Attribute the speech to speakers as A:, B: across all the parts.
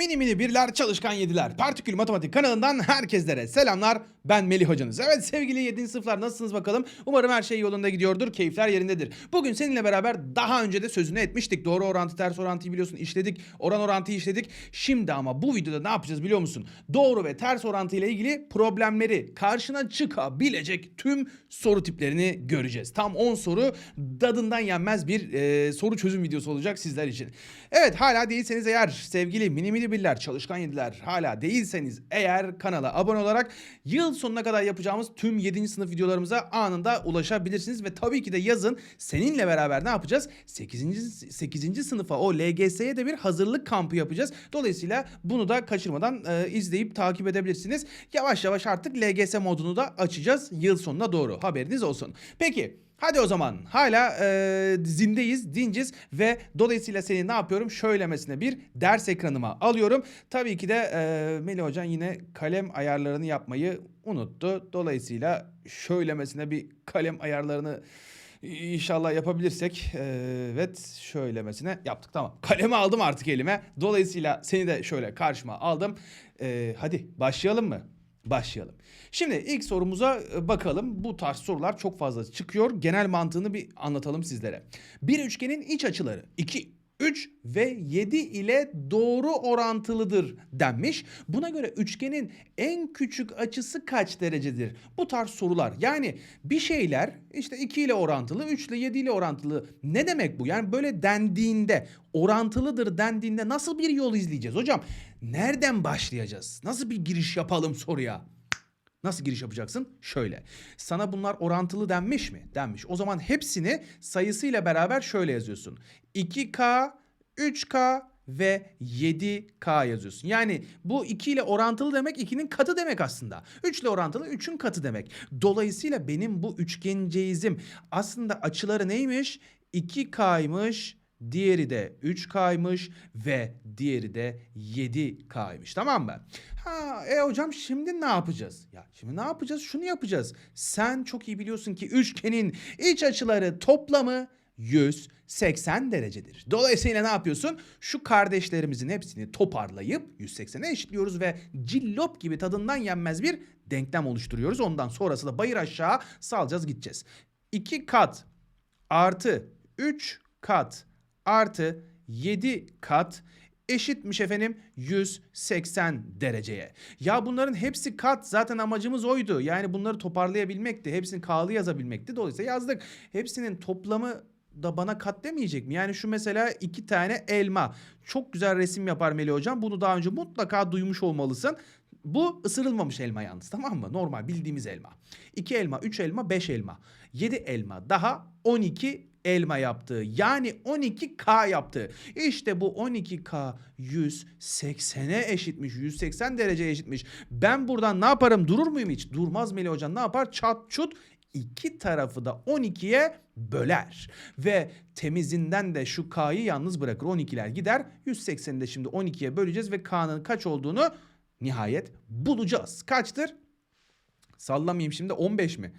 A: Mini mini birler çalışkan yediler. Partikül Matematik kanalından herkeslere selamlar. Ben Melih hocanız. Evet sevgili 7. sınıflar nasılsınız bakalım? Umarım her şey yolunda gidiyordur. Keyifler yerindedir. Bugün seninle beraber daha önce de sözünü etmiştik. Doğru orantı ters orantıyı biliyorsun işledik. Oran orantıyı işledik. Şimdi ama bu videoda ne yapacağız biliyor musun? Doğru ve ters orantı ile ilgili problemleri karşına çıkabilecek tüm soru tiplerini göreceğiz. Tam 10 soru dadından yenmez bir e, soru çözüm videosu olacak sizler için. Evet hala değilseniz eğer sevgili mini mini birler çalışkan yediler hala değilseniz eğer kanala abone olarak yıl sonuna kadar yapacağımız tüm 7. sınıf videolarımıza anında ulaşabilirsiniz ve tabii ki de yazın seninle beraber ne yapacağız? 8. 8. sınıfa o LGS'ye de bir hazırlık kampı yapacağız. Dolayısıyla bunu da kaçırmadan e, izleyip takip edebilirsiniz. Yavaş yavaş artık LGS modunu da açacağız yıl sonuna doğru. Haberiniz olsun. Peki Hadi o zaman hala e, zindeyiz, dinciz ve dolayısıyla seni ne yapıyorum? Şöylemesine bir ders ekranıma alıyorum. Tabii ki de e, Melih Hocan yine kalem ayarlarını yapmayı unuttu. Dolayısıyla şöylemesine bir kalem ayarlarını İnşallah yapabilirsek. Evet şöylemesine yaptık tamam. Kalemi aldım artık elime. Dolayısıyla seni de şöyle karşıma aldım. E, hadi başlayalım mı? Başlayalım. Şimdi ilk sorumuza bakalım. Bu tarz sorular çok fazla çıkıyor. Genel mantığını bir anlatalım sizlere. Bir üçgenin iç açıları 2, 3 ve 7 ile doğru orantılıdır denmiş. Buna göre üçgenin en küçük açısı kaç derecedir? Bu tarz sorular. Yani bir şeyler işte 2 ile orantılı, 3 ile 7 ile orantılı. Ne demek bu? Yani böyle dendiğinde, orantılıdır dendiğinde nasıl bir yol izleyeceğiz hocam? Nereden başlayacağız? Nasıl bir giriş yapalım soruya? Nasıl giriş yapacaksın? Şöyle. Sana bunlar orantılı denmiş mi? Denmiş. O zaman hepsini sayısıyla beraber şöyle yazıyorsun. 2K, 3K ve 7K yazıyorsun. Yani bu 2 ile orantılı demek 2'nin katı demek aslında. 3 ile orantılı 3'ün katı demek. Dolayısıyla benim bu üçgenceyizim aslında açıları neymiş? 2K'ymış, diğeri de 3K'ymış ve diğeri de 7K'ymış tamam mı? Ha e hocam şimdi ne yapacağız? Ya şimdi ne yapacağız? Şunu yapacağız. Sen çok iyi biliyorsun ki üçgenin iç açıları toplamı 180 derecedir. Dolayısıyla ne yapıyorsun? Şu kardeşlerimizin hepsini toparlayıp 180'e eşitliyoruz ve cillop gibi tadından yenmez bir denklem oluşturuyoruz. Ondan sonrası da bayır aşağı salacağız gideceğiz. 2 kat artı 3 kat artı 7 kat eşitmiş efendim 180 dereceye. Ya bunların hepsi kat zaten amacımız oydu. Yani bunları toparlayabilmekti. Hepsini K'lı yazabilmekti. Dolayısıyla yazdık. Hepsinin toplamı da bana kat demeyecek mi? Yani şu mesela iki tane elma. Çok güzel resim yapar Melih Hocam. Bunu daha önce mutlaka duymuş olmalısın. Bu ısırılmamış elma yalnız tamam mı? Normal bildiğimiz elma. 2 elma, 3 elma, 5 elma. 7 elma daha 12 elma yaptı. Yani 12K yaptı. İşte bu 12K 180'e eşitmiş. 180 dereceye eşitmiş. Ben buradan ne yaparım? Durur muyum hiç? Durmaz Melih Hocam. Ne yapar? Çat çut iki tarafı da 12'ye böler. Ve temizinden de şu K'yı yalnız bırakır. 12'ler gider. 180'i de şimdi 12'ye böleceğiz ve K'nın kaç olduğunu nihayet bulacağız. Kaçtır? Sallamayayım şimdi 15 mi?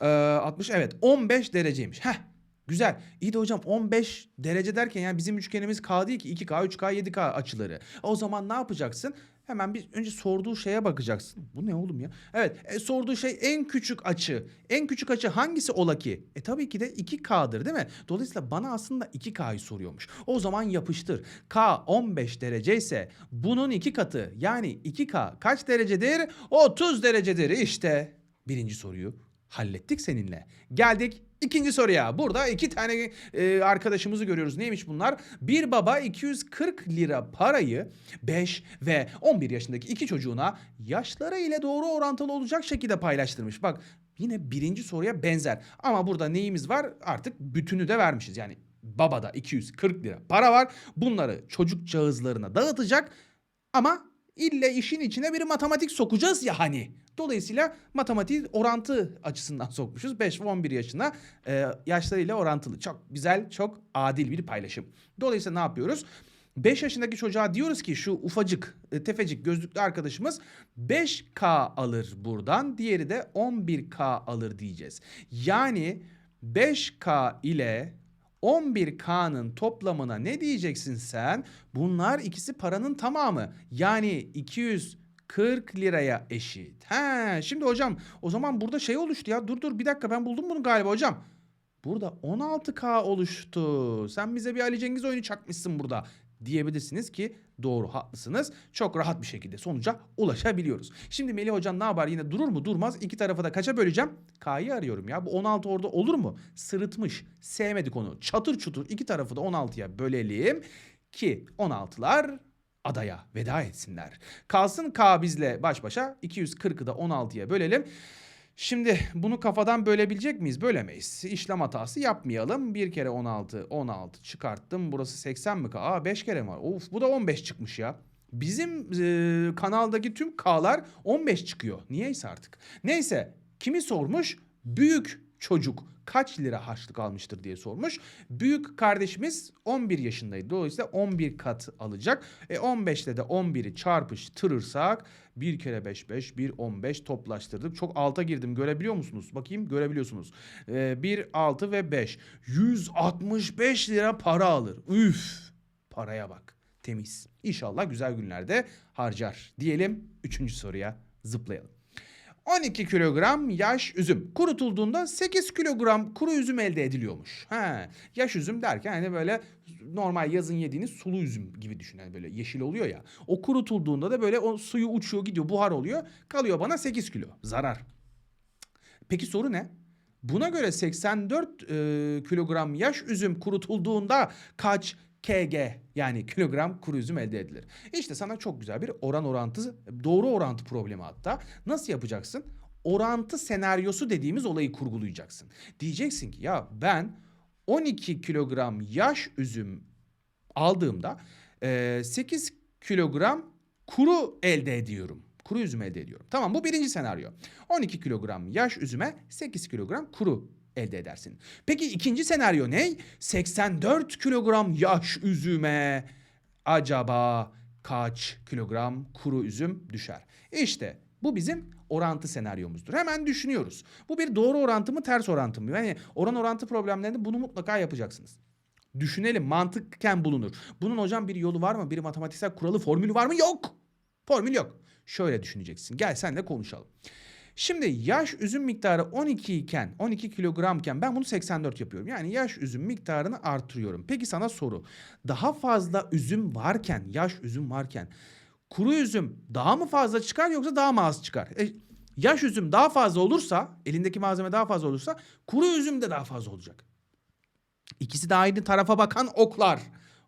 A: Ee, 60 evet 15 dereceymiş. Heh Güzel. İyi de hocam 15 derece derken yani bizim üçgenimiz K değil ki 2K, 3K, 7K açıları. O zaman ne yapacaksın? Hemen bir önce sorduğu şeye bakacaksın. Bu ne oğlum ya? Evet e, sorduğu şey en küçük açı. En küçük açı hangisi ola ki? E tabii ki de 2K'dır değil mi? Dolayısıyla bana aslında 2K'yı soruyormuş. O zaman yapıştır. K 15 derece ise bunun iki katı yani 2K kaç derecedir? 30 derecedir işte. Birinci soruyu hallettik seninle. Geldik ikinci soruya. Burada iki tane e, arkadaşımızı görüyoruz. Neymiş bunlar? Bir baba 240 lira parayı 5 ve 11 yaşındaki iki çocuğuna yaşları ile doğru orantılı olacak şekilde paylaştırmış. Bak yine birinci soruya benzer. Ama burada neyimiz var? Artık bütünü de vermişiz. Yani babada 240 lira para var. Bunları çocuk cağızlarına dağıtacak ama ille işin içine bir matematik sokacağız ya hani. Dolayısıyla matematiği orantı açısından sokmuşuz. 5 ve 11 yaşına e, yaşlarıyla orantılı. Çok güzel, çok adil bir paylaşım. Dolayısıyla ne yapıyoruz? 5 yaşındaki çocuğa diyoruz ki şu ufacık, e, tefecik gözlüklü arkadaşımız 5K alır buradan. Diğeri de 11K alır diyeceğiz. Yani 5K ile 11K'nın toplamına ne diyeceksin sen? Bunlar ikisi paranın tamamı. Yani 240 liraya eşit. He, şimdi hocam o zaman burada şey oluştu ya. Dur dur bir dakika ben buldum bunu galiba hocam. Burada 16K oluştu. Sen bize bir Ali Cengiz oyunu çakmışsın burada diyebilirsiniz ki doğru haklısınız. Çok rahat bir şekilde sonuca ulaşabiliyoruz. Şimdi Melih Hocam ne yapar yine durur mu durmaz iki tarafı da kaça böleceğim? K'yı arıyorum ya bu 16 orada olur mu? Sırıtmış sevmedik onu çatır çutur iki tarafı da 16'ya bölelim ki 16'lar adaya veda etsinler. Kalsın K bizle baş başa 240'ı da 16'ya bölelim. Şimdi bunu kafadan bölebilecek miyiz? Bölemeyiz. İşlem hatası yapmayalım. Bir kere 16, 16 çıkarttım. Burası 80 mi? Aa 5 kere mi var? Of bu da 15 çıkmış ya. Bizim e, kanaldaki tüm K'lar 15 çıkıyor. Niyeyse artık. Neyse kimi sormuş? Büyük çocuk kaç lira harçlık almıştır diye sormuş. Büyük kardeşimiz 11 yaşındaydı. Dolayısıyla 11 kat alacak. E 15 ile de 11'i çarpıştırırsak 1 kere 5 5 1 15 toplaştırdık. Çok alta girdim görebiliyor musunuz? Bakayım görebiliyorsunuz. E, 1 6 ve 5 165 lira para alır. Üf paraya bak temiz. İnşallah güzel günlerde harcar diyelim. Üçüncü soruya zıplayalım. 12 kilogram yaş üzüm kurutulduğunda 8 kilogram kuru üzüm elde ediliyormuş. Ha, yaş üzüm derken hani böyle normal yazın yediğiniz sulu üzüm gibi düşün. Yani böyle yeşil oluyor ya. O kurutulduğunda da böyle o suyu uçuyor gidiyor buhar oluyor. Kalıyor bana 8 kilo zarar. Peki soru ne? Buna göre 84 e, kilogram yaş üzüm kurutulduğunda kaç kg yani kilogram kuru üzüm elde edilir? İşte sana çok güzel bir oran orantı, doğru orantı problemi hatta. Nasıl yapacaksın? Orantı senaryosu dediğimiz olayı kurgulayacaksın. Diyeceksin ki ya ben 12 kilogram yaş üzüm aldığımda e, 8 kilogram kuru elde ediyorum. Kuru üzüm elde ediyorum. Tamam bu birinci senaryo. 12 kilogram yaş üzüme 8 kilogram kuru elde edersin. Peki ikinci senaryo ne? 84 kilogram yaş üzüme acaba kaç kilogram kuru üzüm düşer? İşte bu bizim orantı senaryomuzdur. Hemen düşünüyoruz. Bu bir doğru orantı mı ters orantı mı? Yani oran orantı problemlerinde bunu mutlaka yapacaksınız. Düşünelim mantıkken bulunur. Bunun hocam bir yolu var mı? Bir matematiksel kuralı formülü var mı? Yok. Formül yok. Şöyle düşüneceksin. Gel senle konuşalım. Şimdi yaş üzüm miktarı 12 iken 12 kilogramken ben bunu 84 yapıyorum. Yani yaş üzüm miktarını artırıyorum. Peki sana soru. Daha fazla üzüm varken, yaş üzüm varken kuru üzüm daha mı fazla çıkar yoksa daha mı az çıkar? E, yaş üzüm daha fazla olursa, elindeki malzeme daha fazla olursa kuru üzüm de daha fazla olacak. İkisi de aynı tarafa bakan oklar.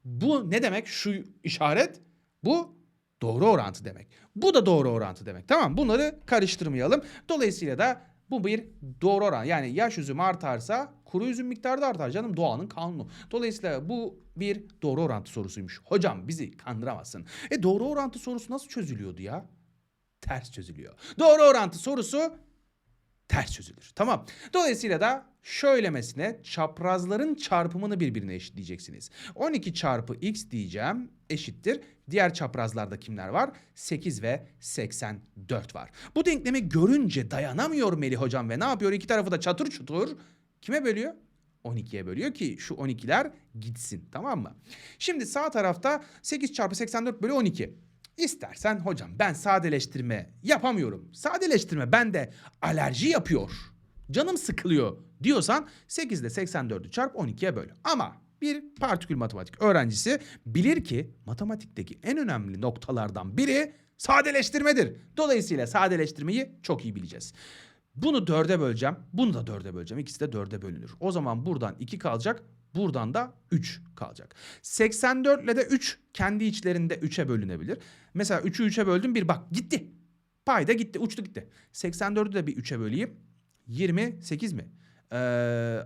A: Bu ne demek? Şu işaret bu doğru orantı demek. Bu da doğru orantı demek. Tamam bunları karıştırmayalım. Dolayısıyla da bu bir doğru oran. Yani yaş üzüm artarsa kuru üzüm miktarı da artar canım doğanın kanunu. Dolayısıyla bu bir doğru orantı sorusuymuş. Hocam bizi kandıramazsın. E doğru orantı sorusu nasıl çözülüyordu ya? Ters çözülüyor. Doğru orantı sorusu ters çözülür. Tamam. Dolayısıyla da şöylemesine çaprazların çarpımını birbirine eşitleyeceksiniz. 12 çarpı x diyeceğim eşittir. Diğer çaprazlarda kimler var? 8 ve 84 var. Bu denklemi görünce dayanamıyor Melih hocam ve ne yapıyor? İki tarafı da çatır çutur kime bölüyor? 12'ye bölüyor ki şu 12'ler gitsin tamam mı? Şimdi sağ tarafta 8 çarpı 84 bölü 12. İstersen hocam ben sadeleştirme yapamıyorum. Sadeleştirme bende alerji yapıyor. Canım sıkılıyor diyorsan 8 ile 84'ü çarp 12'ye böl. Ama bir partikül matematik öğrencisi bilir ki matematikteki en önemli noktalardan biri sadeleştirmedir. Dolayısıyla sadeleştirmeyi çok iyi bileceğiz. Bunu dörde böleceğim. Bunu da dörde böleceğim. İkisi de dörde bölünür. O zaman buradan 2 kalacak. Buradan da 3 kalacak. 84 ile de 3 kendi içlerinde 3'e bölünebilir. Mesela 3'ü 3'e böldüm bir bak gitti. Payda gitti uçtu gitti. 84'ü de bir 3'e böleyim. 28 mi? Ee,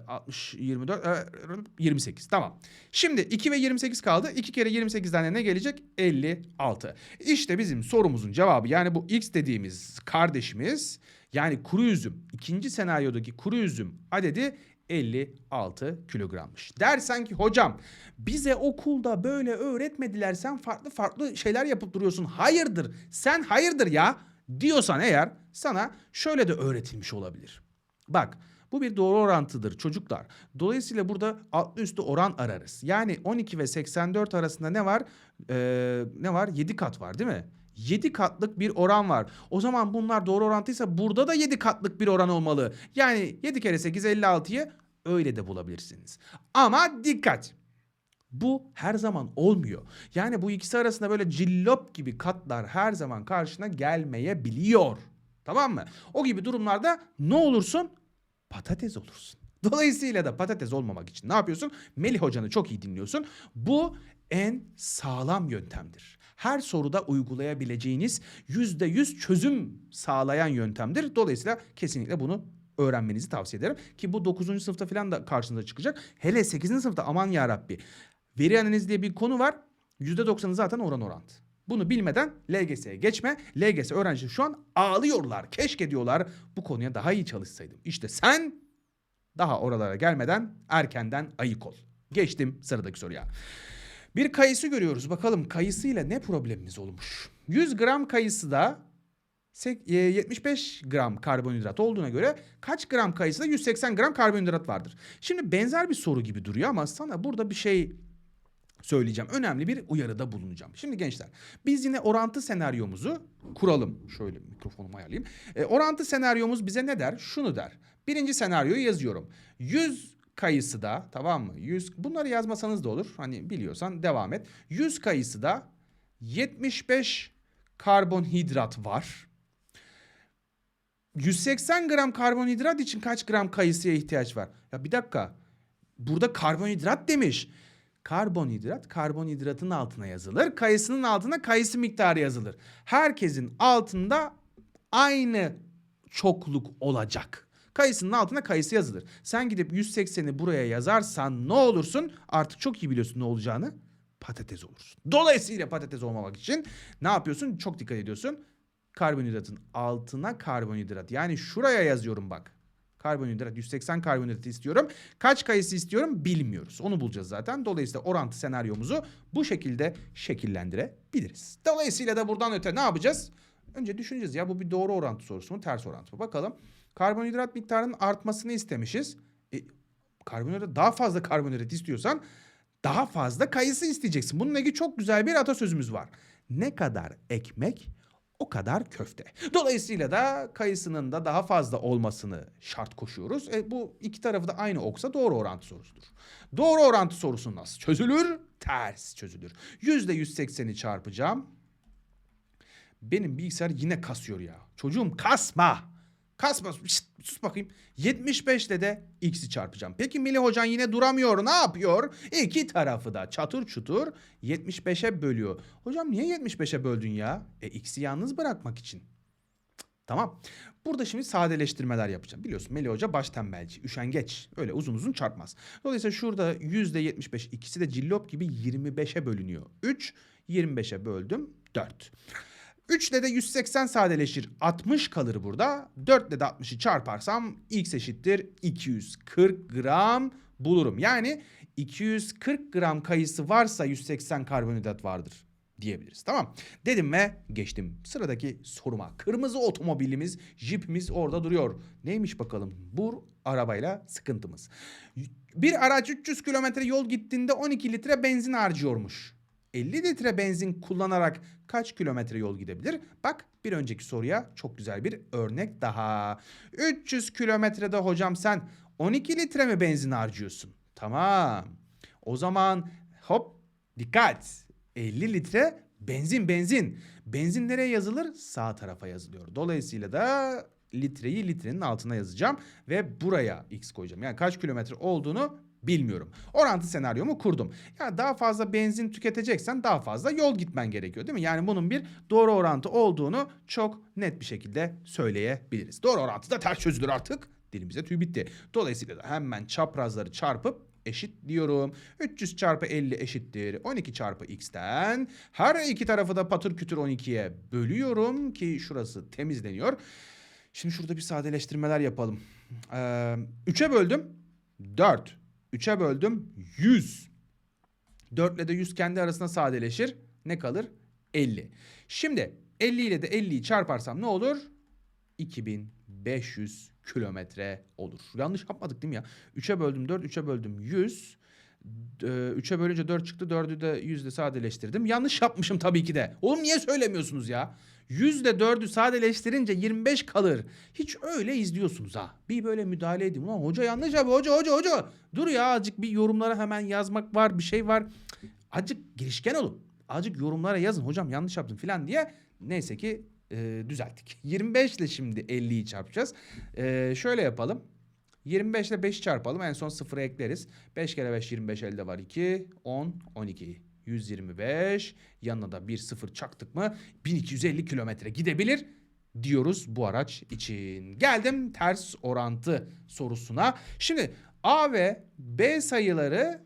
A: 60, 24, e, 28. Tamam. Şimdi 2 ve 28 kaldı. 2 kere 28'den de ne gelecek? 56. İşte bizim sorumuzun cevabı. Yani bu x dediğimiz kardeşimiz yani kuru üzüm. ikinci senaryodaki kuru üzüm adedi 56 kilogrammış. Dersen ki hocam bize okulda böyle öğretmediler sen farklı farklı şeyler yapıp duruyorsun. Hayırdır sen hayırdır ya diyorsan eğer sana şöyle de öğretilmiş olabilir. Bak Bu bir doğru orantıdır çocuklar. Dolayısıyla burada altlı üstü oran ararız. Yani 12 ve 84 arasında ne var? Ee, ne var? 7 kat var değil mi? 7 katlık bir oran var. O zaman bunlar doğru orantıysa burada da 7 katlık bir oran olmalı. Yani 7 kere 8 56'yı öyle de bulabilirsiniz. Ama dikkat. Bu her zaman olmuyor. Yani bu ikisi arasında böyle cillop gibi katlar her zaman karşına gelmeyebiliyor. Tamam mı? O gibi durumlarda ne olursun? Patates olursun. Dolayısıyla da patates olmamak için ne yapıyorsun? Melih hocanı çok iyi dinliyorsun. Bu en sağlam yöntemdir. Her soruda uygulayabileceğiniz yüzde yüz çözüm sağlayan yöntemdir. Dolayısıyla kesinlikle bunu öğrenmenizi tavsiye ederim. Ki bu 9. sınıfta falan da karşınıza çıkacak. Hele 8. sınıfta aman ya Rabbi. Veri analizi diye bir konu var. %90'ı zaten oran orantı. Bunu bilmeden LGS'ye geçme. LGS öğrencileri şu an ağlıyorlar. Keşke diyorlar bu konuya daha iyi çalışsaydım. İşte sen daha oralara gelmeden erkenden ayık ol. Geçtim sıradaki soruya. Bir kayısı görüyoruz. Bakalım kayısıyla ne problemimiz olmuş? 100 gram kayısıda sek- e, 75 gram karbonhidrat olduğuna göre kaç gram kayısıda 180 gram karbonhidrat vardır? Şimdi benzer bir soru gibi duruyor ama sana burada bir şey söyleyeceğim. Önemli bir uyarıda bulunacağım. Şimdi gençler biz yine orantı senaryomuzu kuralım. Şöyle mikrofonumu ayarlayayım. E, orantı senaryomuz bize ne der? Şunu der. Birinci senaryoyu yazıyorum. 100 kayısıda tamam mı? 100 bunları yazmasanız da olur. Hani biliyorsan devam et. 100 kayısıda 75 karbonhidrat var. 180 gram karbonhidrat için kaç gram kayısıya ihtiyaç var? Ya bir dakika. Burada karbonhidrat demiş. Karbonhidrat karbonhidratın altına yazılır. Kayısının altına kayısı miktarı yazılır. Herkesin altında aynı çokluk olacak. Kayısının altına kayısı yazılır. Sen gidip 180'i buraya yazarsan ne olursun? Artık çok iyi biliyorsun ne olacağını. Patates olursun. Dolayısıyla patates olmamak için ne yapıyorsun? Çok dikkat ediyorsun. Karbonhidratın altına karbonhidrat. Yani şuraya yazıyorum bak. Karbonhidrat 180 karbonhidrat istiyorum. Kaç kayısı istiyorum bilmiyoruz. Onu bulacağız zaten. Dolayısıyla orantı senaryomuzu bu şekilde şekillendirebiliriz. Dolayısıyla da buradan öte ne yapacağız? Önce düşüneceğiz ya bu bir doğru orantı sorusu mu ters orantı mı? Bakalım. Karbonhidrat miktarının artmasını istemişiz. E, karbonhidrat daha fazla karbonhidrat istiyorsan daha fazla kayısı isteyeceksin. Bununla ilgili çok güzel bir atasözümüz var. Ne kadar ekmek o kadar köfte. Dolayısıyla da kayısının da daha fazla olmasını şart koşuyoruz. E, bu iki tarafı da aynı oksa doğru orantı sorusudur. Doğru orantı sorusu nasıl çözülür? Ters çözülür. Yüzde 180'i çarpacağım. Benim bilgisayar yine kasıyor ya. Çocuğum kasma. Kasma. Şşt, sus bakayım. 75 ile de x'i çarpacağım. Peki Melih Hocan yine duramıyor. Ne yapıyor? İki tarafı da çatır çutur 75'e bölüyor. Hocam niye 75'e böldün ya? E x'i yalnız bırakmak için. Tamam. Burada şimdi sadeleştirmeler yapacağım. Biliyorsun Melih Hoca baş tembelci, üşengeç. Öyle uzun uzun çarpmaz. Dolayısıyla şurada %75 ikisi de cillop gibi 25'e bölünüyor. 3, 25'e böldüm 4. 3 ile de 180 sadeleşir. 60 kalır burada. 4 ile de 60'ı çarparsam x eşittir 240 gram bulurum. Yani 240 gram kayısı varsa 180 karbonhidrat vardır diyebiliriz. Tamam. Dedim ve geçtim. Sıradaki soruma. Kırmızı otomobilimiz, jipimiz orada duruyor. Neymiş bakalım? Bu arabayla sıkıntımız. Bir araç 300 kilometre yol gittiğinde 12 litre benzin harcıyormuş. 50 litre benzin kullanarak kaç kilometre yol gidebilir? Bak bir önceki soruya çok güzel bir örnek daha. 300 kilometrede hocam sen 12 litre mi benzin harcıyorsun? Tamam. O zaman hop dikkat. 50 litre benzin benzin. Benzin nereye yazılır? Sağ tarafa yazılıyor. Dolayısıyla da litreyi litrenin altına yazacağım ve buraya x koyacağım. Yani kaç kilometre olduğunu bilmiyorum. Orantı senaryomu kurdum. Ya daha fazla benzin tüketeceksen daha fazla yol gitmen gerekiyor değil mi? Yani bunun bir doğru orantı olduğunu çok net bir şekilde söyleyebiliriz. Doğru orantı da ters çözülür artık. Dilimize tüy bitti. Dolayısıyla da hemen çaprazları çarpıp eşit diyorum. 300 çarpı 50 eşittir 12 çarpı x'ten. Her iki tarafı da patır kütür 12'ye bölüyorum ki şurası temizleniyor. Şimdi şurada bir sadeleştirmeler yapalım. Ee, 3'e böldüm 4. 3'e böldüm 100. 4 ile de 100 kendi arasında sadeleşir. Ne kalır? 50. Şimdi 50 ile de 50'yi çarparsam ne olur? 2500 kilometre olur. Yanlış yapmadık değil mi ya? 3'e böldüm 4, 3'e böldüm 100. 3'e bölünce 4 çıktı. 4'ü de 100'de sadeleştirdim. Yanlış yapmışım tabii ki de. Oğlum niye söylemiyorsunuz ya? 100'de 4'ü sadeleştirince 25 kalır. Hiç öyle izliyorsunuz ha. Bir böyle müdahale edin. Ulan hoca yanlış abi hoca hoca hoca. Dur ya azıcık bir yorumlara hemen yazmak var bir şey var. Cık, Azıcık girişken olun. Azıcık yorumlara yazın hocam yanlış yaptım falan diye. Neyse ki e, düzelttik. 25 ile şimdi 50'yi çarpacağız. E, şöyle yapalım. 25 ile 5'i çarpalım. En son 0'ı ekleriz. 5 kere 5 25 elde var 2. 10 12. 125. Yanına da bir 0 çaktık mı 1250 kilometre gidebilir diyoruz bu araç için. Geldim ters orantı sorusuna. Şimdi A ve B sayıları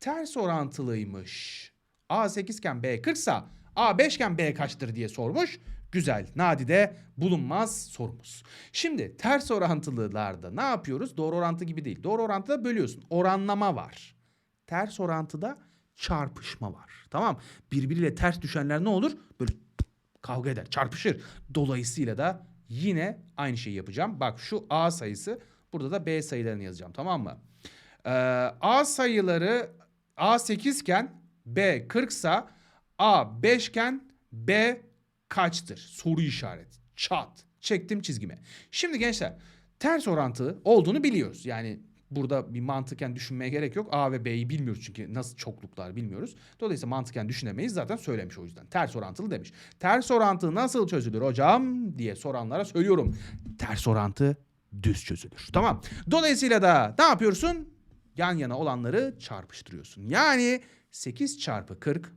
A: ters orantılıymış. A 8 iken B 40 sa A 5 iken B kaçtır diye sormuş. Güzel, nadide bulunmaz sorumuz. Şimdi ters orantılılarda ne yapıyoruz? Doğru orantı gibi değil. Doğru orantıda bölüyorsun. Oranlama var. Ters orantıda çarpışma var. Tamam. Birbiriyle ters düşenler ne olur? Böyle kavga eder, çarpışır. Dolayısıyla da yine aynı şeyi yapacağım. Bak şu A sayısı, burada da B sayılarını yazacağım. Tamam mı? Ee, A sayıları A 8 iken B 40 sa A 5 iken B kaçtır? Soru işareti. Çat. Çektim çizgime. Şimdi gençler ters orantı olduğunu biliyoruz. Yani burada bir mantıken düşünmeye gerek yok. A ve B'yi bilmiyoruz çünkü nasıl çokluklar bilmiyoruz. Dolayısıyla mantıken düşünemeyiz zaten söylemiş o yüzden. Ters orantılı demiş. Ters orantı nasıl çözülür hocam diye soranlara söylüyorum. Ters orantı düz çözülür. Tamam. Dolayısıyla da ne yapıyorsun? Yan yana olanları çarpıştırıyorsun. Yani 8 çarpı 40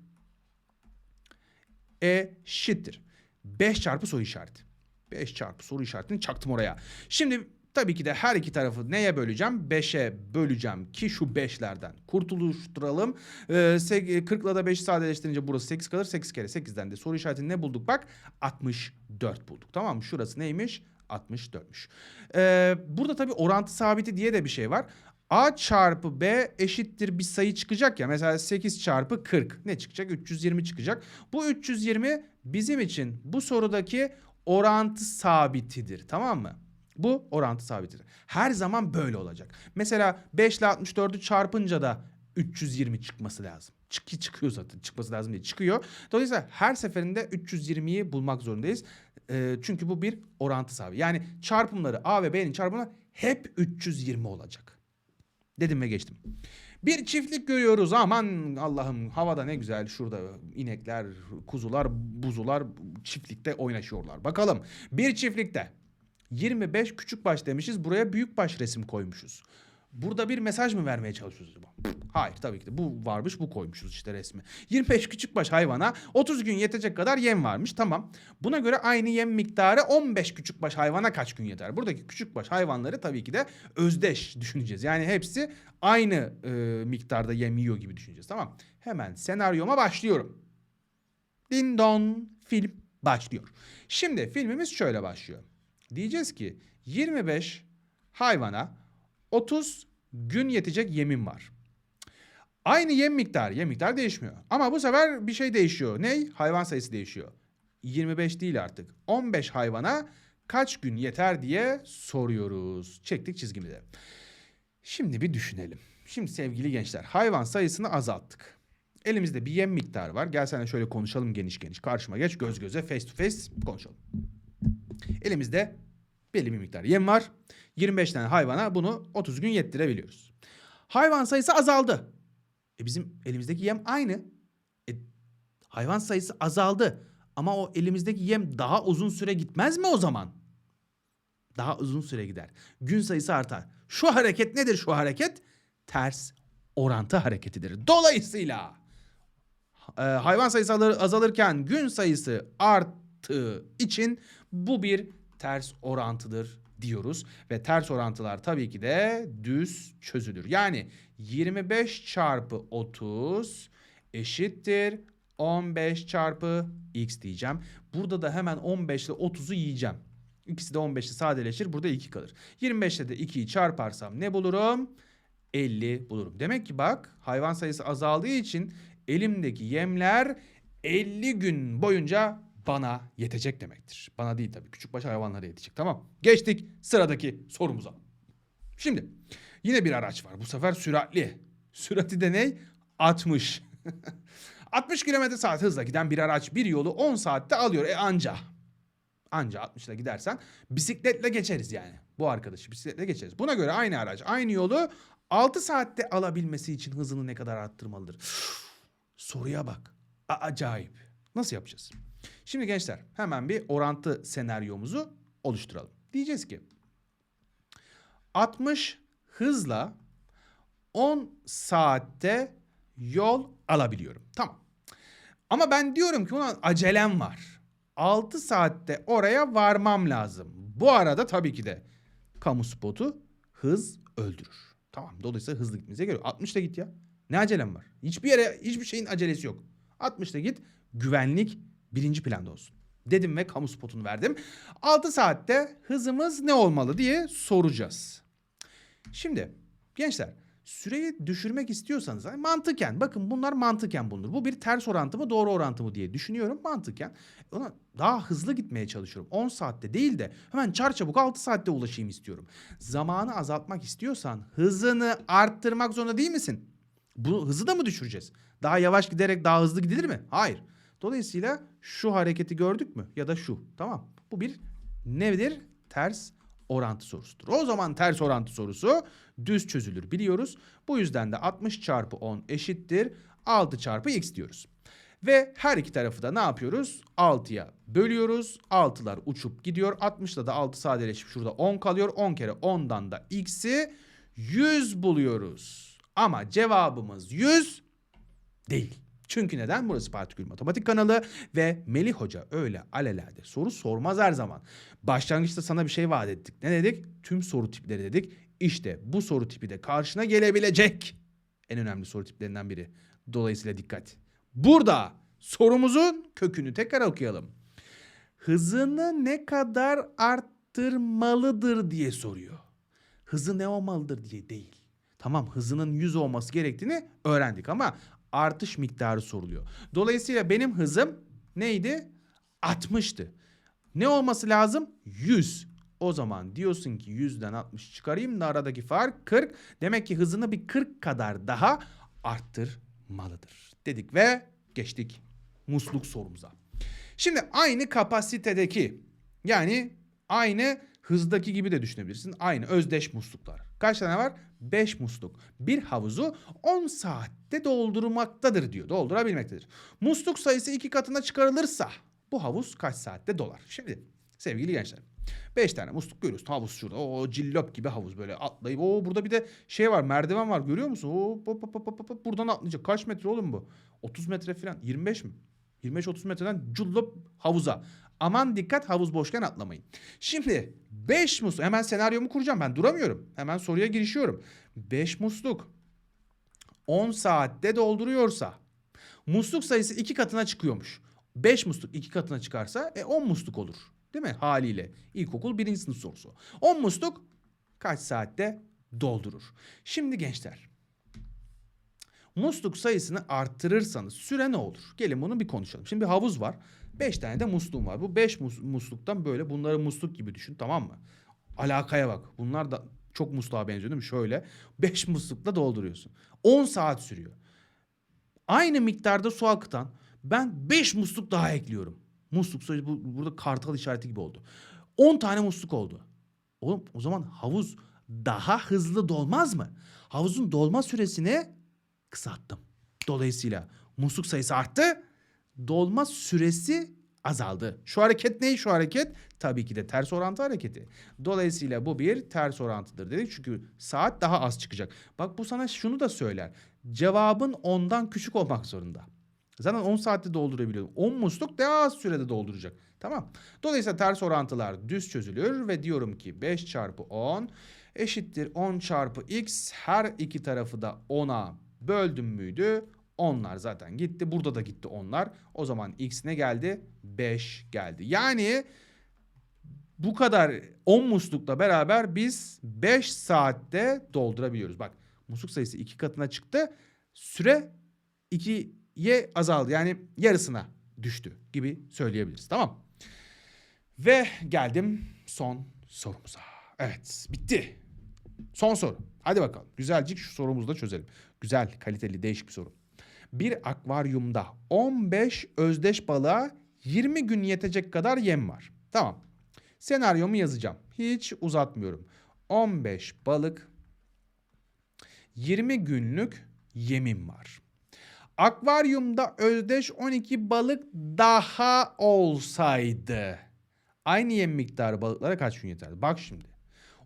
A: eşittir. 5 çarpı soru işareti. 5 çarpı soru işaretini çaktım oraya. Şimdi tabii ki de her iki tarafı neye böleceğim? 5'e böleceğim ki şu 5'lerden kurtuluşturalım. Ee, sek- 40 ile de 5'i sadeleştirince burası 8 kalır. 8 kere 8'den de soru işaretini ne bulduk bak? 64 bulduk. Tamam mı? Şurası neymiş? 64'müş. Ee, burada tabii orantı sabiti diye de bir şey var. A çarpı B eşittir bir sayı çıkacak ya. Mesela 8 çarpı 40 ne çıkacak? 320 çıkacak. Bu 320 bizim için bu sorudaki orantı sabitidir. Tamam mı? Bu orantı sabitidir. Her zaman böyle olacak. Mesela 5 ile 64'ü çarpınca da 320 çıkması lazım. Çık çıkıyor zaten. Çıkması lazım değil. Çıkıyor. Dolayısıyla her seferinde 320'yi bulmak zorundayız. Ee, çünkü bu bir orantı sabiti. Yani çarpımları A ve B'nin çarpımı hep 320 olacak. Dedim ve geçtim. Bir çiftlik görüyoruz. Aman Allah'ım havada ne güzel. Şurada inekler, kuzular, buzular çiftlikte oynaşıyorlar. Bakalım bir çiftlikte 25 küçük baş demişiz. Buraya büyük baş resim koymuşuz. Burada bir mesaj mı vermeye çalışıyoruz acaba? Hayır tabii ki de bu varmış bu koymuşuz işte resmi. 25 küçük baş hayvana 30 gün yetecek kadar yem varmış tamam. Buna göre aynı yem miktarı 15 küçük baş hayvana kaç gün yeter? Buradaki küçük baş hayvanları tabii ki de özdeş düşüneceğiz. Yani hepsi aynı e, miktarda yem yiyor gibi düşüneceğiz tamam. Hemen senaryoma başlıyorum. Din don film başlıyor. Şimdi filmimiz şöyle başlıyor. Diyeceğiz ki 25 hayvana 30 gün yetecek yemin var. Aynı yem miktarı, yem miktarı değişmiyor. Ama bu sefer bir şey değişiyor. Ne? Hayvan sayısı değişiyor. 25 değil artık. 15 hayvana kaç gün yeter diye soruyoruz. Çektik çizgimizi. Şimdi bir düşünelim. Şimdi sevgili gençler hayvan sayısını azalttık. Elimizde bir yem miktarı var. Gel seninle şöyle konuşalım geniş geniş. Karşıma geç göz göze face to face konuşalım. Elimizde belli bir miktar yem var. 25 tane hayvana bunu 30 gün yettirebiliyoruz. Hayvan sayısı azaldı. E bizim elimizdeki yem aynı. E, hayvan sayısı azaldı. Ama o elimizdeki yem daha uzun süre gitmez mi o zaman? Daha uzun süre gider. Gün sayısı artar. Şu hareket nedir şu hareket? Ters orantı hareketidir. Dolayısıyla e, hayvan sayısı azalır- azalırken gün sayısı arttığı için bu bir ters orantıdır diyoruz ve ters orantılar tabii ki de düz çözülür. Yani 25 çarpı 30 eşittir 15 çarpı x diyeceğim. Burada da hemen 15 ile 30'u yiyeceğim. İkisi de 15 ile sadeleşir. Burada 2 kalır. 25 ile de 2'yi çarparsam ne bulurum? 50 bulurum. Demek ki bak hayvan sayısı azaldığı için elimdeki yemler 50 gün boyunca bana yetecek demektir. Bana değil tabii küçükbaş hayvanlara yetecek tamam. Geçtik sıradaki sorumuza. Şimdi yine bir araç var bu sefer süratli. Sürati de ne? 60. 60 km saat hızla giden bir araç bir yolu 10 saatte alıyor. E anca. Anca 60 ile gidersen bisikletle geçeriz yani. Bu arkadaşı bisikletle geçeriz. Buna göre aynı araç aynı yolu 6 saatte alabilmesi için hızını ne kadar arttırmalıdır? Soruya bak. A- acayip. Nasıl yapacağız? Şimdi gençler hemen bir orantı senaryomuzu oluşturalım. Diyeceğiz ki 60 hızla 10 saatte yol alabiliyorum. Tamam. Ama ben diyorum ki ulan acelem var. 6 saatte oraya varmam lazım. Bu arada tabii ki de kamu spotu hız öldürür. Tamam dolayısıyla hızlı gitmemize gerekiyor. 60'ta git ya. Ne acelem var? Hiçbir yere hiçbir şeyin acelesi yok. 60'ta git güvenlik birinci planda olsun. Dedim ve kamu spotunu verdim. 6 saatte hızımız ne olmalı diye soracağız. Şimdi gençler süreyi düşürmek istiyorsanız mantıken bakın bunlar mantıken bulunur. Bu bir ters orantı mı doğru orantı mı diye düşünüyorum mantıken. Ona daha hızlı gitmeye çalışıyorum. 10 saatte değil de hemen çarçabuk 6 saatte ulaşayım istiyorum. Zamanı azaltmak istiyorsan hızını arttırmak zorunda değil misin? Bu hızı da mı düşüreceğiz? Daha yavaş giderek daha hızlı gidilir mi? Hayır. Dolayısıyla şu hareketi gördük mü? Ya da şu. Tamam. Bu bir nedir? Ters orantı sorusudur. O zaman ters orantı sorusu düz çözülür biliyoruz. Bu yüzden de 60 çarpı 10 eşittir 6 çarpı x diyoruz. Ve her iki tarafı da ne yapıyoruz? 6'ya bölüyoruz. 6'lar uçup gidiyor. 60'da da 6 sadeleşip şurada 10 kalıyor. 10 kere 10'dan da x'i 100 buluyoruz. Ama cevabımız 100 değil. Çünkü neden? Burası Partikül Matematik kanalı ve Melih Hoca öyle alelade soru sormaz her zaman. Başlangıçta sana bir şey vaat ettik. Ne dedik? Tüm soru tipleri dedik. İşte bu soru tipi de karşına gelebilecek. En önemli soru tiplerinden biri. Dolayısıyla dikkat. Burada sorumuzun kökünü tekrar okuyalım. Hızını ne kadar arttırmalıdır diye soruyor. Hızı ne olmalıdır diye değil. Tamam hızının 100 olması gerektiğini öğrendik ama artış miktarı soruluyor. Dolayısıyla benim hızım neydi? 60'tı. Ne olması lazım? 100. O zaman diyorsun ki 100'den 60 çıkarayım da aradaki fark 40. Demek ki hızını bir 40 kadar daha arttırmalıdır. Dedik ve geçtik musluk sorumuza. Şimdi aynı kapasitedeki yani aynı hızdaki gibi de düşünebilirsin. Aynı özdeş musluklar. Kaç tane var? 5 musluk. Bir havuzu 10 saatte doldurmaktadır diyor. Doldurabilmektedir. Musluk sayısı iki katına çıkarılırsa bu havuz kaç saatte dolar? Şimdi sevgili gençler 5 tane musluk görüyorsun. Havuz şurada. O cillop gibi havuz böyle atlayıp. O burada bir de şey var merdiven var görüyor musun? O hop, hop, hop, hop, hop, buradan atlayacak. Kaç metre oğlum bu? 30 metre falan. 25 mi? 25-30 metreden cullop havuza. Aman dikkat havuz boşken atlamayın. Şimdi 5 musluk hemen senaryomu kuracağım ben duramıyorum. Hemen soruya girişiyorum. 5 musluk 10 saatte dolduruyorsa musluk sayısı 2 katına çıkıyormuş. 5 musluk 2 katına çıkarsa e 10 musluk olur. Değil mi? Haliyle. İlkokul 1. sınıf sorusu. 10 musluk kaç saatte doldurur? Şimdi gençler musluk sayısını arttırırsanız süre ne olur? Gelin bunu bir konuşalım. Şimdi bir havuz var. 5 tane de musluğum var. Bu 5 mus- musluktan böyle bunları musluk gibi düşün tamam mı? Alakaya bak. Bunlar da çok musluğa benziyor değil mi? Şöyle 5 muslukla dolduruyorsun. 10 saat sürüyor. Aynı miktarda su akıtan ben 5 musluk daha ekliyorum. Musluk sayısı bu, burada kartal işareti gibi oldu. 10 tane musluk oldu. Oğlum o zaman havuz daha hızlı dolmaz mı? Havuzun dolma süresini kısalttım. Dolayısıyla musluk sayısı arttı. Dolma süresi azaldı. Şu hareket ne? Şu hareket tabii ki de ters orantı hareketi. Dolayısıyla bu bir ters orantıdır dedik. Çünkü saat daha az çıkacak. Bak bu sana şunu da söyler. Cevabın ondan küçük olmak zorunda. Zaten 10 saatte doldurabiliyorum. 10 musluk daha az sürede dolduracak. Tamam. Dolayısıyla ters orantılar düz çözülür ve diyorum ki 5 çarpı 10 eşittir 10 çarpı x her iki tarafı da 10'a böldüm müydü? Onlar zaten gitti. Burada da gitti onlar. O zaman x ne geldi? 5 geldi. Yani bu kadar 10 muslukla beraber biz 5 saatte doldurabiliyoruz. Bak musluk sayısı 2 katına çıktı. Süre 2'ye azaldı. Yani yarısına düştü gibi söyleyebiliriz. Tamam. Ve geldim son sorumuza. Evet bitti. Son soru. Hadi bakalım. Güzelcik şu sorumuzu da çözelim. Güzel, kaliteli, değişik bir soru. Bir akvaryumda 15 özdeş balığa 20 gün yetecek kadar yem var. Tamam. Senaryomu yazacağım. Hiç uzatmıyorum. 15 balık 20 günlük yemim var. Akvaryumda özdeş 12 balık daha olsaydı aynı yem miktarı balıklara kaç gün yeterdi? Bak şimdi.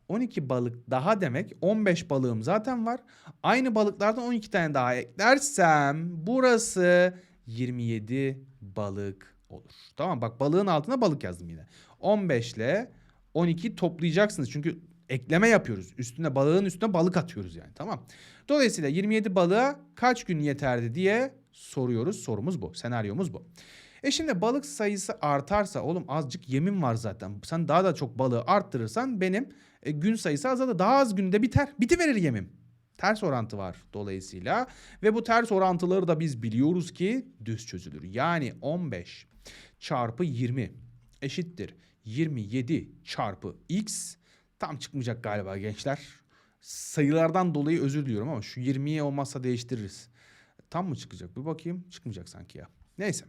A: 12 balık daha demek 15 balığım zaten var. Aynı balıklardan 12 tane daha eklersem burası 27 balık olur. Tamam bak balığın altına balık yazdım yine. 15 ile 12 toplayacaksınız çünkü ekleme yapıyoruz. Üstüne balığın üstüne balık atıyoruz yani tamam. Dolayısıyla 27 balığa kaç gün yeterdi diye soruyoruz. Sorumuz bu. Senaryomuz bu. E şimdi balık sayısı artarsa oğlum azıcık yemin var zaten. Sen daha da çok balığı arttırırsan benim e, gün sayısı azalır. Daha az günde biter. Bitiverir yemim. Ters orantı var dolayısıyla. Ve bu ters orantıları da biz biliyoruz ki düz çözülür. Yani 15 çarpı 20 eşittir 27 çarpı x. Tam çıkmayacak galiba gençler. Sayılardan dolayı özür diliyorum ama şu 20'ye olmazsa değiştiririz. Tam mı çıkacak? Bir bakayım. Çıkmayacak sanki ya. Neyse.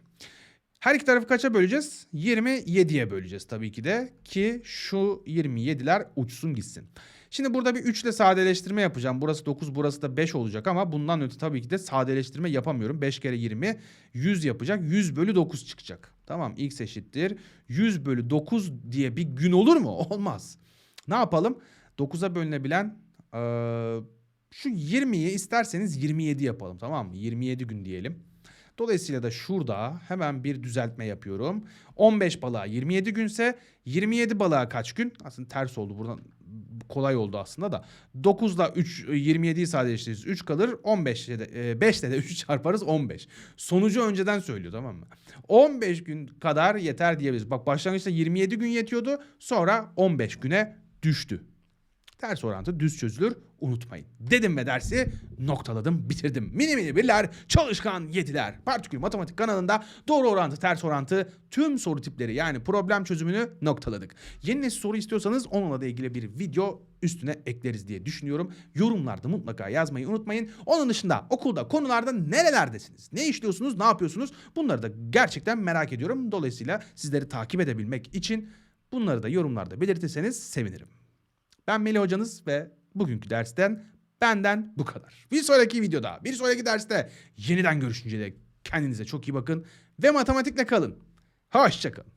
A: Her iki tarafı kaça böleceğiz? 27'ye böleceğiz tabii ki de ki şu 27'ler uçsun gitsin. Şimdi burada bir 3 ile sadeleştirme yapacağım. Burası 9, burası da 5 olacak ama bundan öte tabii ki de sadeleştirme yapamıyorum. 5 kere 20 100 yapacak. 100 bölü 9 çıkacak. Tamam x eşittir. 100 bölü 9 diye bir gün olur mu? Olmaz. Ne yapalım? 9'a bölünebilen eee, şu 20'yi isterseniz 27 yapalım tamam mı? 27 gün diyelim. Dolayısıyla da şurada hemen bir düzeltme yapıyorum. 15 balığa 27 günse 27 balığa kaç gün? Aslında ters oldu buradan kolay oldu aslında da. 9'da 3 27'yi sadeleştiririz. 3 kalır. 15 de 5 de 3 çarparız 15. Sonucu önceden söylüyor tamam mı? 15 gün kadar yeter diyebiliriz. Bak başlangıçta 27 gün yetiyordu. Sonra 15 güne düştü. Ters orantı düz çözülür unutmayın. Dedim ve dersi noktaladım bitirdim. Mini mini birler çalışkan yediler. Partikül matematik kanalında doğru orantı ters orantı tüm soru tipleri yani problem çözümünü noktaladık. Yeni nesil soru istiyorsanız onunla da ilgili bir video üstüne ekleriz diye düşünüyorum. Yorumlarda mutlaka yazmayı unutmayın. Onun dışında okulda konularda nerelerdesiniz? Ne işliyorsunuz? Ne yapıyorsunuz? Bunları da gerçekten merak ediyorum. Dolayısıyla sizleri takip edebilmek için bunları da yorumlarda belirtirseniz sevinirim. Ben Melih hocanız ve bugünkü dersten benden bu kadar. Bir sonraki videoda, bir sonraki derste yeniden görüşünceye dek kendinize çok iyi bakın ve matematikle kalın. Hoşçakalın.